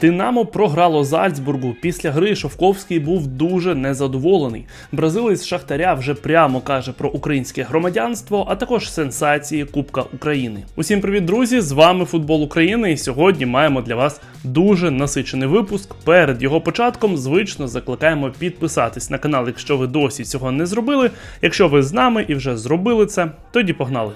Динамо програло Зальцбургу. Після гри Шовковський був дуже незадоволений. Бразилець Шахтаря вже прямо каже про українське громадянство, а також сенсації Кубка України. Усім привіт, друзі! З вами Футбол України. І сьогодні маємо для вас дуже насичений випуск. Перед його початком звично закликаємо підписатись на канал, якщо ви досі цього не зробили. Якщо ви з нами і вже зробили це, тоді погнали.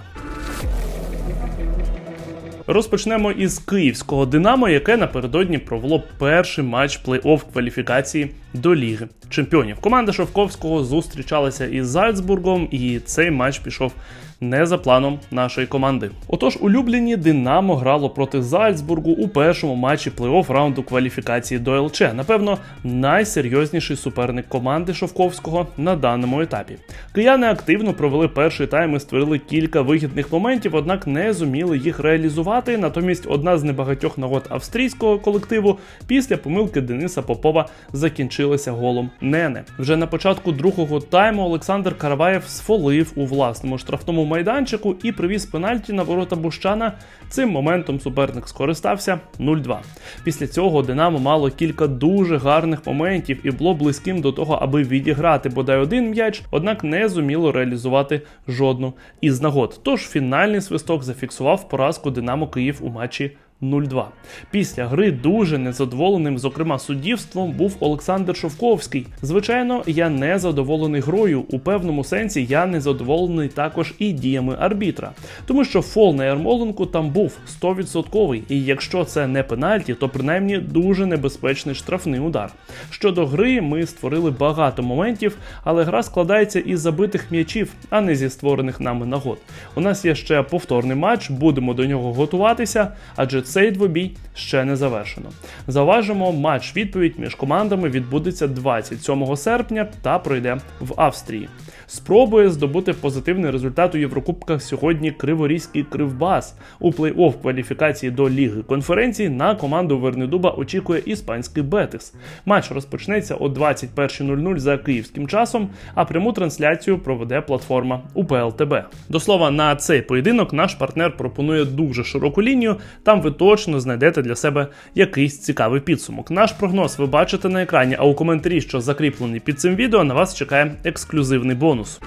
Розпочнемо із київського Динамо, яке напередодні провело перший матч плей-офф кваліфікації до Ліги Чемпіонів. Команда Шовковського зустрічалася із Зальцбургом, і цей матч пішов не за планом нашої команди. Отож, улюблені Динамо грало проти Зальцбургу у першому матчі плей-офф раунду кваліфікації до ЛЧ. Напевно, найсерйозніший суперник команди Шовковського на даному етапі. Кияни активно провели перший тайм і створили кілька вигідних моментів, однак не зуміли їх реалізувати. Натомість одна з небагатьох нагод австрійського колективу після помилки Дениса Попова закінчилася голом Нене. Вже на початку другого тайму Олександр Караваєв сфолив у власному штрафному майданчику і привіз пенальті на ворота Бущана. Цим моментом суперник скористався 0-2. Після цього Динамо мало кілька дуже гарних моментів і було близьким до того, аби відіграти бодай один м'яч, однак не зуміло реалізувати жодну із нагод. Тож фінальний свисток зафіксував поразку Динамо Київ у матчі 0-2. Після гри дуже незадоволеним, зокрема суддівством, був Олександр Шовковський. Звичайно, я не задоволений грою. У певному сенсі я не задоволений також і діями арбітра, тому що фол на Ярмоленку там був 100%, і якщо це не пенальті, то принаймні дуже небезпечний штрафний удар. Щодо гри, ми створили багато моментів, але гра складається із забитих м'ячів, а не зі створених нами нагод. У нас є ще повторний матч, будемо до нього готуватися, адже цей двобій ще не завершено. Заважимо, матч відповідь між командами відбудеться 27 серпня та пройде в Австрії. Спробує здобути позитивний результат у Єврокубках сьогодні Криворізький Кривбас. У плей-офф кваліфікації до Ліги конференції на команду Вернедуба очікує іспанський Бетис. Матч розпочнеться о 21.00 за київським часом, а пряму трансляцію проведе платформа УПЛ-ТБ. До слова, на цей поєдинок наш партнер пропонує дуже широку лінію. Там ви точно знайдете для себе якийсь цікавий підсумок. Наш прогноз ви бачите на екрані, а у коментарі, що закріплений під цим відео, на вас чекає ексклюзивний бонус.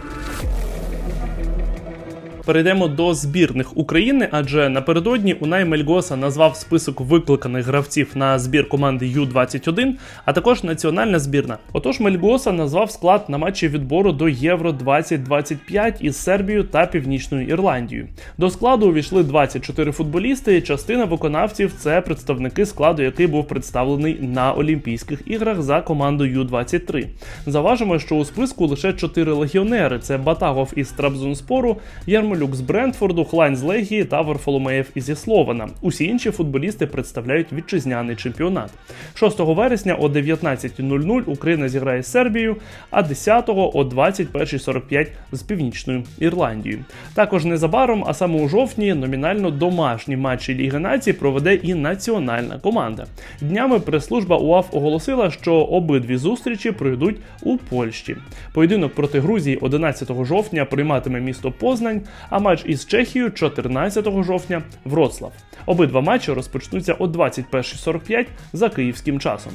Перейдемо до збірних України, адже напередодні Унай Мельгоса назвав список викликаних гравців на збір команди Ю-21, а також національна збірна. Отож, Мельгоса назвав склад на матчі відбору до Євро 2025 із Сербією та Північною Ірландією. До складу увійшли 24 футболісти. Частина виконавців це представники складу, який був представлений на Олімпійських іграх за командою Ю-23. Заважимо, що у списку лише 4 легіонери: це Батагов із Трабзонспору, Ярмо Ярмолюк з Брентфорду, Хлайн з Легії та Варфоломеєв із Яслована. Усі інші футболісти представляють вітчизняний чемпіонат. 6 вересня о 19.00 Україна зіграє з Сербією, а 10-го о 21.45 з Північною Ірландією. Також незабаром, а саме у жовтні, номінально домашні матчі Ліги націй проведе і національна команда. Днями прес-служба УАФ оголосила, що обидві зустрічі пройдуть у Польщі. Поєдинок проти Грузії 11 жовтня прийматиме місто Познань а матч із Чехією 14 жовтня Вроцлав. Обидва матчі розпочнуться о 21.45 за київським часом.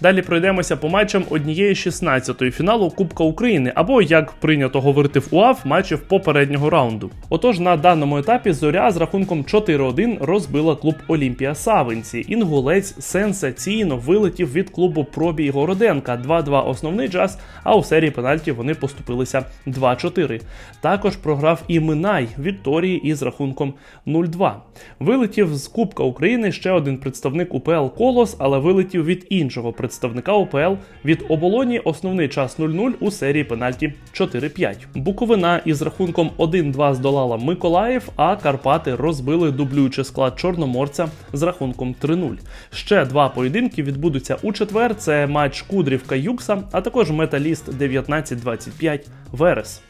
Далі пройдемося по матчам однієї 16-ї фіналу Кубка України, або як прийнято говорити в УАФ, матчів попереднього раунду. Отож, на даному етапі зоря з рахунком 4-1 розбила клуб Олімпія Савинці. Інгулець сенсаційно вилетів від клубу Пробій Городенка 2-2 основний час, а у серії пенальтів вони поступилися 2-4. Також програв і Минай Вікторії із рахунком 0-2. Вилетів з Кубка України ще один представник УПЛ Колос, але вилетів від іншого представника ОПЛ від оболоні основний час 0-0 у серії пенальті 4-5. Буковина із рахунком 1-2 здолала Миколаїв, а Карпати розбили дублюючи склад Чорноморця з рахунком 3-0. Ще два поєдинки відбудуться у четвер. Це матч Кудрівка Юкса, а також Металіст 19-25 Верес.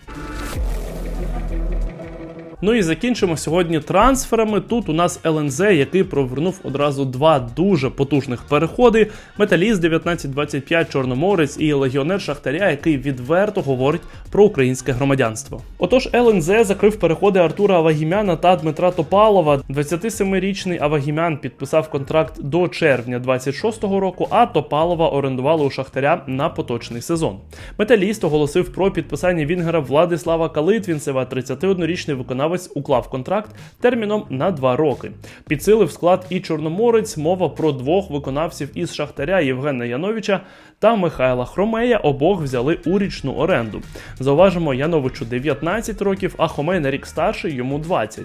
Ну і закінчимо сьогодні трансферами. Тут у нас ЛНЗ, який провернув одразу два дуже потужних переходи: Металіст 1925, Чорноморець і легіонер Шахтаря, який відверто говорить про українське громадянство. Отож, ЛНЗ закрив переходи Артура Авагімяна та Дмитра Топалова. 27-річний Авагімян підписав контракт до червня 26-го року, а Топалова орендували у Шахтаря на поточний сезон. Металіст оголосив про підписання Вінгера Владислава Калитвінцева. 31-річний виконавець уклав контракт терміном на два роки. Підсилив склад і Чорноморець. Мова про двох виконавців із Шахтаря Євгена Яновича та Михайла Хромея. Обох взяли у річну оренду. Зауважимо, Яновичу 19 років, а Хомей на рік старший, йому 20.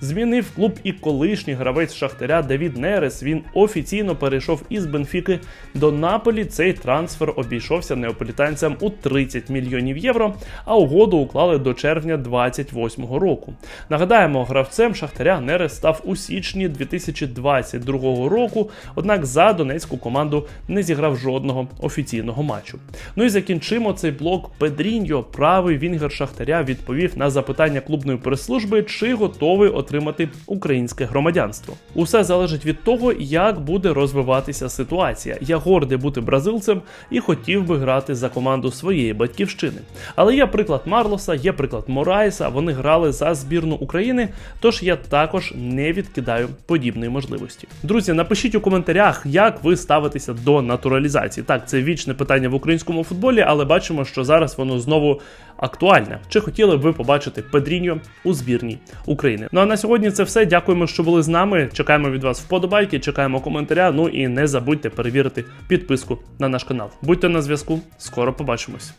Змінив клуб і колишній гравець Шахтаря Давід Нерес. Він офіційно перейшов із Бенфіки до Наполі. Цей трансфер обійшовся неаполітанцям у 30 мільйонів євро, а угоду уклали до червня 28-го року. Нагадаємо, гравцем Шахтаря Нерес став у січні 2022 року, однак за донецьку команду не зіграв жодного офіційного матчу. Ну і закінчимо цей блок Педріньо, правий вінгер Шахтаря, відповів на запитання клубної прес-служби, чи готовий отримати українське громадянство. Усе залежить від того, як буде розвиватися ситуація. Я гордий бути бразильцем і хотів би грати за команду своєї батьківщини. Але є приклад Марлоса, є приклад Морайса. Вони грали за збірну України, тож я також не відкидаю подібної можливості. Друзі, напишіть у коментарях, як ви ставитеся до натуралізації. Так, це вічне питання в українському футболі, але бачимо, що зараз воно знову актуальне. Чи хотіли б ви побачити Педріньо у збірній України? Ну а на сьогодні це все. Дякуємо, що були з нами. Чекаємо від вас вподобайки, чекаємо коментаря. Ну і не забудьте перевірити підписку на наш канал. Будьте на зв'язку, скоро побачимось.